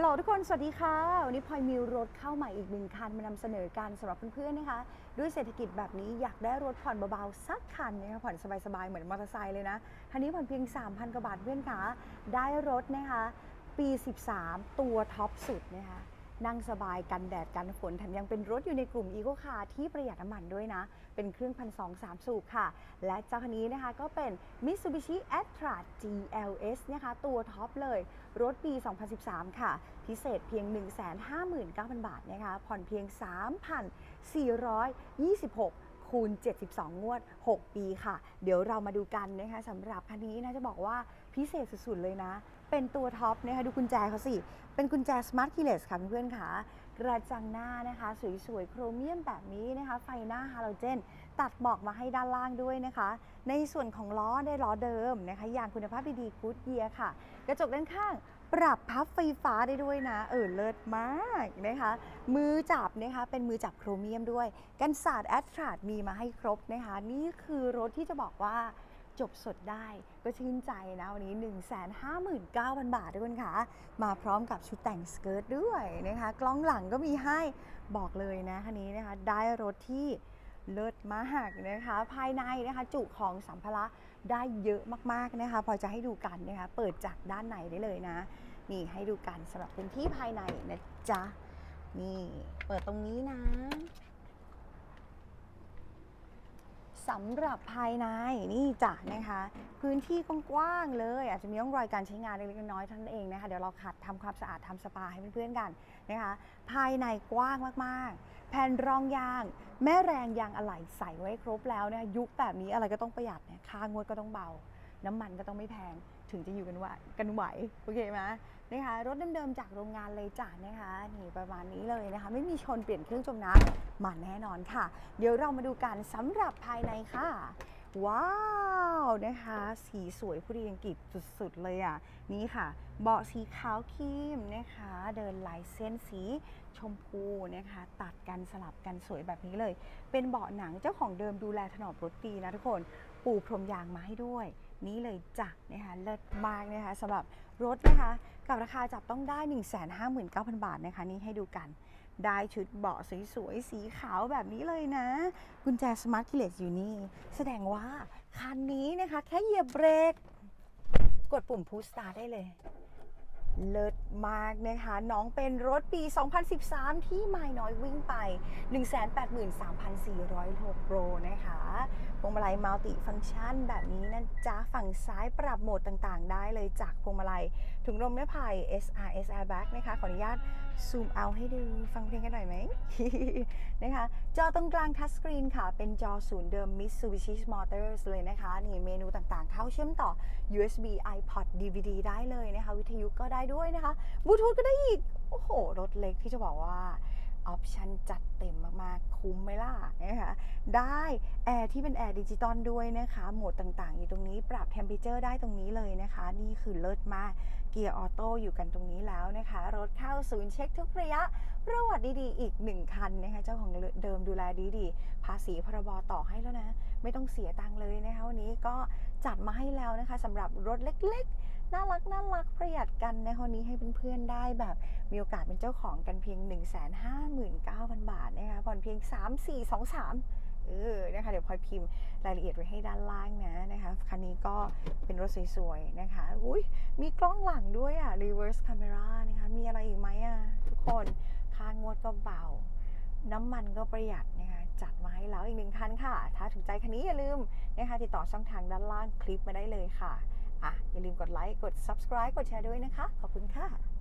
ฮัลโหลทุกคน สวัสดีค่ะ วันนี้พลอยมีรถเข้าใหม่อีกหนึ่งคันมานำเสนอการสำหรับเพื่อนๆนะคะ ด้วยเศรษฐกิจแบบนี้อยากได้รถผ่อนเบาๆสักคันนะคะผ่อนสบายๆ เหมือนมอเตอร์ไซค์เลยนะคันนี้ผ่อนเพียง 3,000กว่าบาทเพื่อนคะได้รถนะคะ ปี 13 ตัวท็อปสุดนะคะ นั่งสบายกันแดดกันฝนแถมยังเป็นรถอยู่ในกลุ่ม e ีโ c คาร์ที่ประหยัดน้ำมันด้วยนะ เป็นเครื่องพันสองสามสูบค่ะ และเจ้าคันนี้นะคะก็เป็น Mitsubishi a t t r a GLS นะคะตัวท็อปเลย รถปี 2013 ค่ะ พิเศษเพียง 159,000 บาทนะคะผ่อนเพียง 3,426คูณ 72 งวด 6 ปีค่ะ เดี๋ยวเรามาดูกันนะคะสำหรับคันนี้นะจะบอกว่าพิเศษสุด ๆ เลยนะ เป็นตัวท็อปนะคะดูกุญแจเขาสิ เป็นกุญแจ Smart Keyless ค่ะเพื่อนๆค่ะกระจังหน้านะคะ สวยๆ โครเมียมแบบนี้นะคะ ไฟหน้าฮาโลเจน ตัดหมอกมาให้ด้านล่างด้วยนะคะ ในส่วนของล้อได้ล้อเดิมนะคะอย่างคุณภาพดีๆกูดเยียค่ะ กระจกด้านข้างปรับพับไฟฟ้าได้ด้วยนะ เออเลิศมากนะคะ มือจับนะคะ เป็นมือจับโครเมียมด้วย กันศาสตร์แอตราดมีมาให้ครบนะคะ นี่คือรถที่จะบอกว่า จบสดได้ก็ชื่นใจนะวันนี้ 159,000 บาททุกคนคะมาพร้อมกับชุดแต่งสเกิร์ตด้วยนะคะ กล้องหลังก็มีให้บอกเลยนะคันนี้นะคะ ได้รถที่เลิศมากนะคะ ภายในนะคะจุของสัมภาระได้เยอะมากๆนะคะ พอจะให้ดูกันนะคะ เปิดจากด้านในได้เลยนะ นี่ให้ดูกันสำหรับพื้นที่ภายในนะจ๊ะ นี่เปิดตรงนี้นะ สำหรับภายในนี่จ้ะนะคะ พื้นที่กว้างๆเลย อาจจะมีร่องรอยการใช้งานเล็กๆน้อยๆท่านเองนะคะเดี๋ยวเราขัดทำความสะอาดทำสปาให้เพื่อนๆกันนะคะ ภายในกว้างมากๆ แผ่นรองยาง แม่แรงยางอะไหล่ใส่ไว้ครบแล้วนะคะยุคแบบนี้อะไรก็ต้องประหยัดเนี่ยค่างวดก็ต้องเบา น้ำมันก็ต้องไม่แพง ถึงจะอยู่กันไหวกันไหวโอเคไหมนะคะรถเดิมๆจากโรงงานเลยจ้ะนะคะนี่ประมาณนี้เลยนะคะ ไม่มีชนเปลี่ยนเครื่องจมน้ำมาแน่นอนค่ะ เดี๋ยวเรามาดูกันสำหรับภายในค่ะ ว้าวนะคะ สีสวยผู้ดีอังกฤษสุดๆเลยอะนี่ค่ะ เบาะสีขาวครีมนะคะ เดินลายเส้นสีชมพูนะคะ ตัดกันสลับกันสวยแบบนี้เลย เป็นเบาะหนังเจ้าของเดิมดูแลถนอมรถดีนะทุกคน ปูพรมยางมาให้ด้วย นี่เลยจ้ะนะคะเลิศมากนะคะสำหรับรถนะคะ กับราคาจับต้องได้ 159,000 บาทนะคะ นี่ให้ดูกันได้ชุดเบาะสวยๆ สีขาวแบบนี้เลยนะ กุญแจสมาร์ท k ิเลสอยู่นี่ แสดงว่าคันนี้นะคะ แค่เหยียบเบรก กดปุ่มพูสตาร์ได้เลย เลิศมากนะคะ น้องเป็นรถปี 2013 ที่ไม่น้อยวิ่งไป 183,406โลนะคะพวงมาลัยมัลติฟังก์ชันแบบนี้นะจ๊ะฝั่งซ้ายปรับโหมดต่างๆ ได้เลยจากพวงมาลัยถุงลมไม้ไผ่ SRS Airbag นะคะ ขออนุญาตซูมเอาให้ดูฟังเพลงกันหน่อยไหมนะคะ จอตรงกลางทัชสกรีนค่ะ เป็นจอศูนย์เดิม Mitsubishi Motors เลยนะคะ นี่เมนูต่างๆ เข้าเชื่อมต่อ USB iPod DVD ได้เลยนะคะ วิทยุก็ได้ด้วยนะคะบลูทูธก็ได้อีก โอ้โห รถเล็กที่จะบอกว่า ออปชันจัดเต็มมากๆ คุ้มไหมล่ะนะคะได้แอร์ที่เป็นแอร์ดิจิตอลด้วยนะคะ โหมดต่างๆ อยู่ตรงนี้ปรับเทมเพ r เจอร์ได้ตรงนี้เลยนะคะ นี่คือเลิศมาก เกียร์ออโต้อยู่กันตรงนี้แล้วนะคะ รถเข้าศูนย์เช็คทุกระยะ ประวัติดีๆ อีกหนึ่งคันนะคะเจ้าของเดิมดูแลดีๆ ภาษีพรบต่อให้แล้วนะ ไม่ต้องเสียตังค์เลยนะคะวันนี้ก็จัดมาให้แล้วนะคะสำหรับรถเล็กๆ น่ารักน่ารักประหยัดกันในคนนี้ให้เพื่อนๆได้แบบมีโอกาสเป็นเจ้าของกันเพียง 1 5 9 0 0 0 บาทนะคะผ่อนเพียง 3 4 2 3 เออนะคะเดี๋ยวพลอยพิมพ์รายละเอียดไว้ให้ด้านล่างนะนะคะคันนี้ก็เป็นรถสวยๆนะคะอุ้ยมีกล้องหลังด้วยอะ reverse camera นะคะมีอะไรอีกไหมอะทุกคนค่างวดก็เบา น้ำมันก็ประหยัดนะคะจัดมาให้แล้วอีกหนึ่งคันค่ะ ถ้าถูกใจคันนี้อย่าลืมนะคะติดต่อช่องทางด้านล่างคลิปมาได้เลยค่ะอะอย่าลืมกดไลค์กด subscribe กดแชร์ด้วยนะคะ ขอบคุณค่ะ